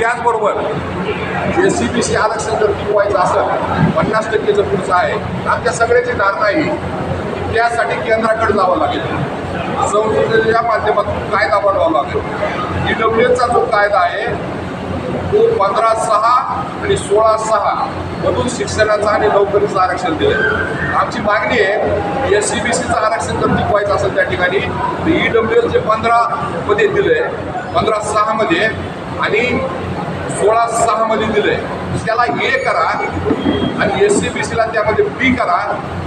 त्याचबरोबर जे C B C आरक्षण जर टिकवायचं असेल पन्नास टक्के जर पुढचं आहे. आमच्या सगळ्याची धारणा आहे त्यासाठी केंद्राकडे जावं लागेल. संसदेच्या माध्यमातून कायदा बनवावा लागेल. ई डब्ल्यू एचा जो कायदा आहे तो पंधरा सहा आणि सोळा सहा मधून शिक्षणाचं आणि नोकरीचं आरक्षण दिलं आमची मागणी आहे एस सी बी सीचं आरक्षण जर टिकवायचं असेल त्या ठिकाणी ई डब्ल्यू एल जे पंधरामध्ये दिलं आहे पंधरा सहामध्ये आणि सोळा सहामध्ये दिलं आहे त्याला ए करा आणि एस सी बी सीला त्यामध्ये बी करा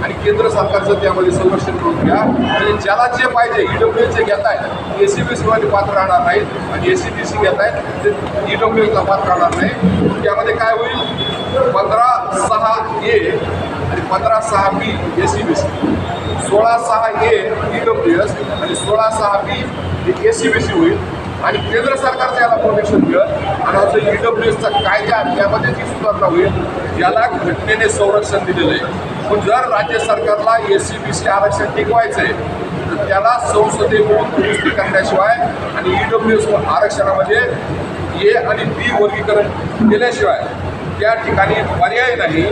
आणि केंद्र सरकारचं त्यामध्ये संरक्षण करून घ्या. म्हणजे ज्याला जे पाहिजे ईडब्ल्यू डब्ल्यू घेत आहेत ए सी बी सीमध्ये पात्र राहणार नाहीत आणि एस सी बी सी घेत आहेत ते ईडब्ल्यू डब्ल्यू एसला पात्र राहणार नाही. त्यामध्ये काय होईल? पंधरा सहा ए आणि पंधरा सहा बी ए सी बी सी सोळा सहा ए ई डब्ल्यू एस आणि सोळा सहा B S C B C होईल. आणि केंद्र सरकारचं याला प्रोटेक्शन मिळत आणि असं ई डब्ल्यू एसचा कायदा त्यामध्ये जी सुधारणा होईल याला घटनेने संरक्षण दिलेलं आहे. पण जर राज्य सरकारला एस सी बी सी आरक्षण टिकवायचं आहे तर त्याला संसदेकडून दुरुस्ती करण्याशिवाय आणि ई डब्ल्यू एस आरक्षणामध्ये ए आणि बी वर्गीकरण केल्याशिवाय त्या ठिकाणी पर्याय नाही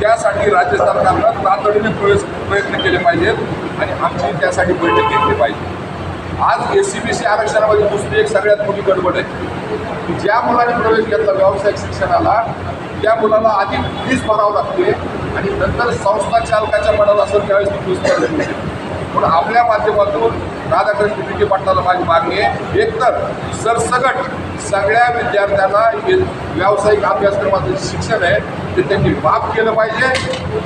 त्यासाठी राज्य सरकारनं तातडीने प्रयत्न केले पाहिजेत आणि आमची त्यासाठी बैठक घेतली पाहिजे. आज एस सी बी सी आरक्षणामध्ये दुसरी एक सगळ्यात मोठी गडबड आहे. की ज्या मुलाने प्रवेश घेतला व्यावसायिक शिक्षणाला त्या मुलाला आधी फीस भरावं लागते आणि नंतर संस्था चालकाच्या मनात असेल त्यावेळेस ती फीस भरावी म्हणून पण आपल्या माध्यमातून राधाकृष्ण विखे पाटलाला माझी मागणी आहे. एकतर सरसगट सगळ्या विद्यार्थ्यांना व्यावसायिक अभ्यासक्रमाचं शिक्षण आहे ते त्यांनी माफ केलं पाहिजे.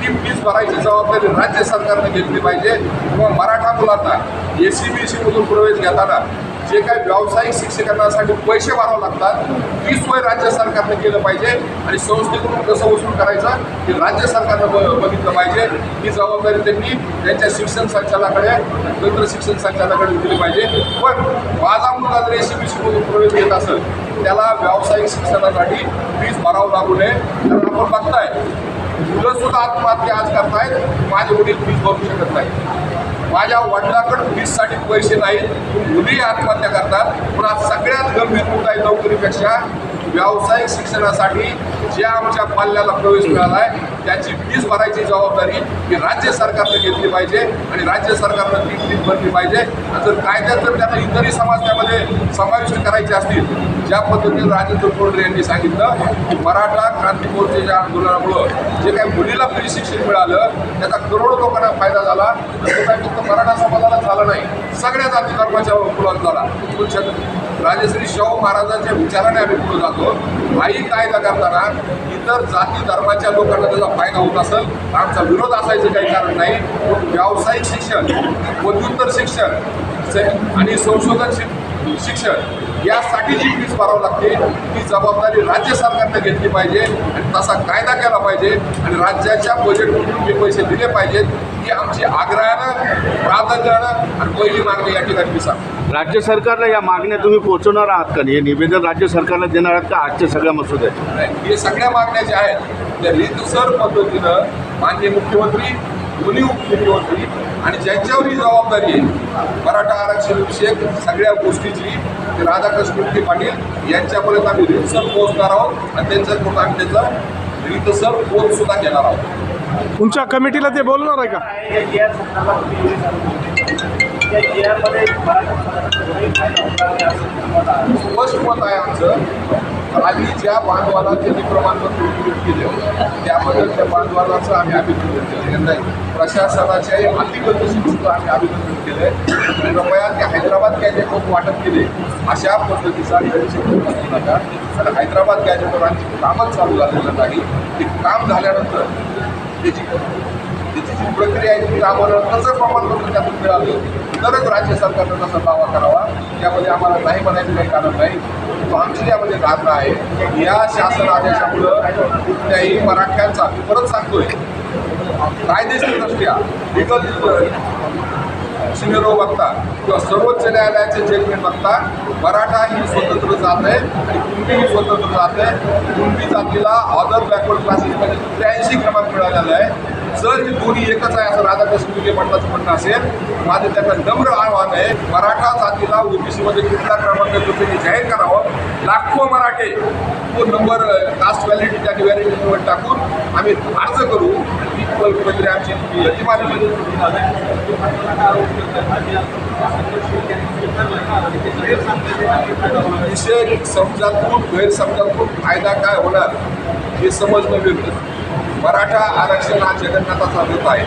ती फीस भरायची जबाबदारी राज्य सरकारने घेतली पाहिजे. किंवा मराठा मुलांना ए सी बी सीमधून प्रवेश घेताना जे काही व्यावसायिक शिक्षकांसाठी पैसे भरावे लागतात ती सोय राज्य सरकारने केलं पाहिजे आणि संस्थेकडून कसं वसूल करायचं हे राज्य सरकारनं ब- बघितलं पाहिजे. ही जबाबदारी त्यांनी त्यांच्या शिक्षण संचालकाकडे तंत्र शिक्षण संचालकाकडे दिली पाहिजे. पण माझा मुलगा जर एस सी बी सीमधून प्रवेश घेत असेल त्याला व्यावसायिक शिक्षणासाठी फीज भरावं लागू नये. कारण आपण बघताय मुलंसुद्धा आत्महत्या आज करतायत माझे वडील फीज भरू शकत नाही माझ्या वडिलाकडे फीससाठी पैसे नाहीत. मुली आत्महत्या करतात. पण आज सगळ्यात गंभीर मुद्दा आहे नोकरीपेक्षा व्यावसायिक शिक्षणासाठी ज्या आमच्या पाल्याला प्रवेश मिळाला आहे त्याची फीस भरायची जबाबदारी ही राज्य सरकारनं घेतली पाहिजे आणि राज्य सरकारनं ती फीस भरली पाहिजे. जर कायद्यात जर त्यांना इतरही समाज त्यामध्ये समाविष्ट करायचे असतील ज्या पद्धतीने राजेंद्र कोंडरे यांनी सांगितलं की मराठा क्रांती मोर्चेच्या आंदोलनामुळं जे काही मुलीला फ्री शिक्षण मिळालं त्याचा करोडो लोकांना फायदा झाला. तो काही फक्त मराठा समाजाला झाला नाही सगळ्या जाती धर्माच्या मुलांना झाला. राजेश्री शाहू महाराजांच्या विचाराने आम्ही पुढे जातो. काही कायदा करताना? इतर जाती धर्माच्या लोकांना त्याचा फायदा होत असेल आमचा विरोध असायचं काही कारण नाही. पण व्यावसायिक शिक्षण पदव्युत्तर शिक्षण आणि संशोधन शिक्षण यासाठी जी फीस भरावं लागते ती जबाबदारी राज्य सरकारने घेतली पाहिजे आणि तसा कायदा केला पाहिजे आणि राज्याच्या बजेटमधून हे पैसे दिले पाहिजेत ही आमची आग्रहानं प्राधान्यानं आणि पहिली मागणी या ठिकाणी मी सांगतो. राज्य सरकारला या मागण्या तुम्ही पोहोचवणार आहात का? हे निवेदन राज्य सरकारला देणार आहात का? आजच्या सगळ्या मसुद्यात हे सगळ्या मागण्या ज्या आहेत त्या रीतसर पद्धतीनं माननीय मुख्यमंत्री दोन्ही उपमुख्यमंत्री आणि ज्यांच्यावर ही जबाबदारी आहे मराठा आरक्षण विषयक सगळ्या गोष्टीची राधाकृष्ण पाटील यांच्यापर्यंत आम्ही रीतसर पोहोचणार आहोत आणि त्यांच्याकडून आम्ही त्याचं रीतसर पोच सुद्धा घेणार आहोत. तुमच्या कमिटीला ते बोलणार आहे का? स्पष्ट मत आहे आमचं. आधी ज्या बांधवाला त्यांनी प्रमाणपत्र वितरित केले त्याबद्दल त्या बांधवालाचं आम्ही अभिनंदन केलं. नाही प्रशासनाच्याही अतिगतीशी सुद्धा आम्ही अभिनंदन केलं. कृपया ते गॅजेटवर वाटप केले. अशा पद्धतीचा गैरसमज नका. आणि हैदराबाद गॅजेटवर आणखी कामच चालू झालेलं नाही. ते काम झाल्यानंतर त्याची त्याची जी प्रक्रिया आहे ती राबवल्यानंतर जर प्रमाणपत्र त्यातून मिळालं तरच राज्य सरकारनं तसा दावा करावा. यामध्ये आम्हाला नाही म्हणायचं काही कारण नाही. तो आमची यामध्ये धारणा आहे. या शासन आदेशामुळं कुठल्याही मराठ्यांचा परत सांगतोय कायदेशीरदृष्ट्या लिगल सिनेरो बघता किंवा सर्वोच्च न्यायालयाचे जजमेंट बघता मराठा ही स्वतंत्र जात आहे आणि कुणबी ही स्वतंत्र जात आहे. कुणबी जातीला ऑदर बॅकवर्ड क्लासेसमध्ये त्र्याऐंशी क्रमांक मिळालेला आहे. जर ही दोन्ही एकच आहे असं राधाकृष्ण विखे पाटलाचं म्हणणं असेल माझं त्यांना नम्र आव्हान आहे मराठा जातीला ओबीसीमध्ये कुठला क्रमांक येतो त्यांनी जाहीर करावं. लाखो मराठे तो नंबर कास्ट व्हॅलिडिटी आणि व्हॅलिडिटीवर टाकून आम्ही अर्ज करू. ही आमची ती विषय समजातून गैरसमजातून फायदा काय होणार हे समजणं वेगळं. मराठा आरक्षण हा जगन्नाथाचा रथ आहे.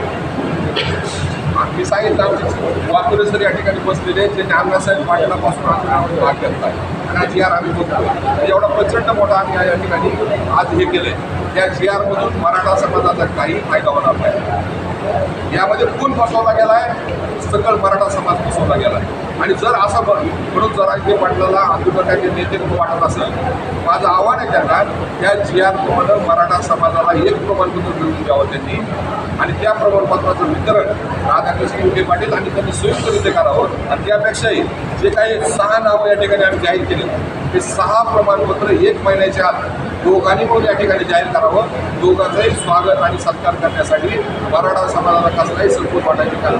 आम्ही सांगितलं आमचे वाकुरे सर या ठिकाणी बसलेले त्यांनी अण्णासाहेब पाटलापासून आंदोलनामध्ये भाग घेतला आहे आणि आज जी आर आम्ही बघतो एवढा प्रचंड मोठा आम्ही या ठिकाणी आज हे केलंय. त्या जी आरमधून मराठा समाजाचा काही फायदा होणार नाही. यामध्ये कोण फसवला गेला आहे सकल मराठा समाज फसवला गेला आणि जर असं म्हणून जर जे पाटलाला आंदोलकाचे नेतेत्व वाटत असेल माझं आव्हान आहे त्यांना त्या जी आर मराठा समाजाला एक प्रमाणपत्र मिळवून द्यावं त्यांनी. आणि त्या प्रमाणपत्राचं वितरण राधाकृष्ण विखे पाटील आणि त्यांनी संयुक्तरित्या करावं आणि त्यापेक्षाही जे काही सहा नावं या ठिकाणी आम्ही जाहीर केले ते सहा प्रमाणपत्र एक महिन्याच्या आत दोघांनी पण या ठिकाणी जाहीर करावं. दोघांचंही स्वागत आणि सत्कार करण्यासाठी मराठा समाजाला कसलाही संकोच वाटायची कारण